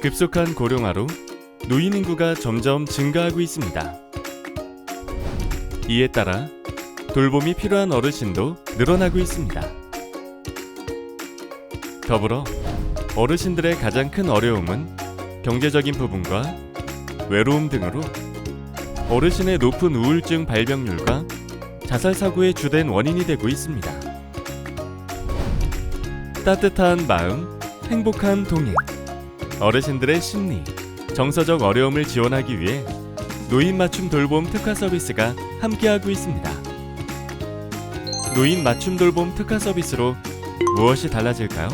급속한 고령화로 노인 인구가 점점 증가하고 있습니다. 이에 따라 돌봄이 필요한 어르신도 늘어나고 있습니다. 더불어 어르신들의 가장 큰 어려움은 경제적인 부분과 외로움 등으로 어르신의 높은 우울증 발병률과 자살 사고의 주된 원인이 되고 있습니다. 따뜻한 마음, 행복한 동행, 어르신들의 심리, 정서적 어려움을 지원하기 위해 노인 맞춤 돌봄 특화 서비스가 함께하고 있습니다. 노인 맞춤 돌봄 특화 서비스로 무엇이 달라질까요?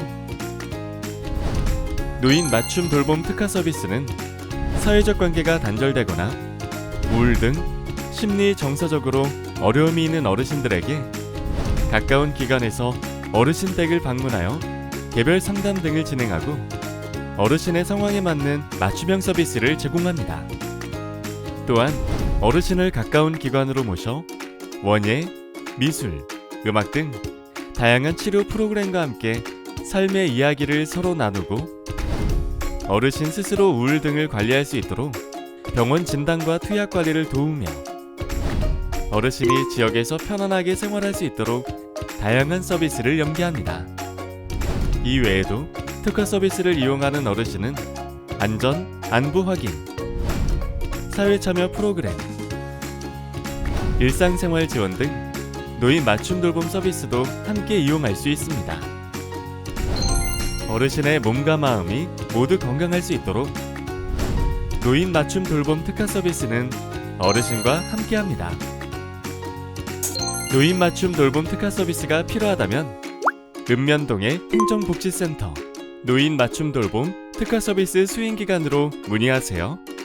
노인 맞춤 돌봄 특화 서비스는 사회적 관계가 단절되거나 우울 등 심리 정서적으로 어려움이 있는 어르신들에게 가까운 기관에서 어르신 댁을 방문하여 개별 상담 등을 진행하고 어르신의 상황에 맞는 맞춤형 서비스를 제공합니다. 또한 어르신을 가까운 기관으로 모셔 원예, 미술, 음악 등 다양한 치료 프로그램과 함께 삶의 이야기를 서로 나누고 어르신 스스로 우울 등을 관리할 수 있도록 병원 진단과 투약 관리를 도우며 어르신이 지역에서 편안하게 생활할 수 있도록 다양한 서비스를 연계합니다. 이 외에도 특화 서비스를 이용하는 어르신은 안전, 안부 확인, 사회 참여 프로그램, 일상생활 지원 등 노인 맞춤 돌봄 서비스도 함께 이용할 수 있습니다. 어르신의 몸과 마음이 모두 건강할 수 있도록 노인 맞춤 돌봄 특화 서비스는 어르신과 함께합니다. 노인 맞춤 돌봄 특화 서비스가 필요하다면 읍면동의 행정복지센터 노인 맞춤 돌봄 특화 서비스 수행 기관으로 문의하세요.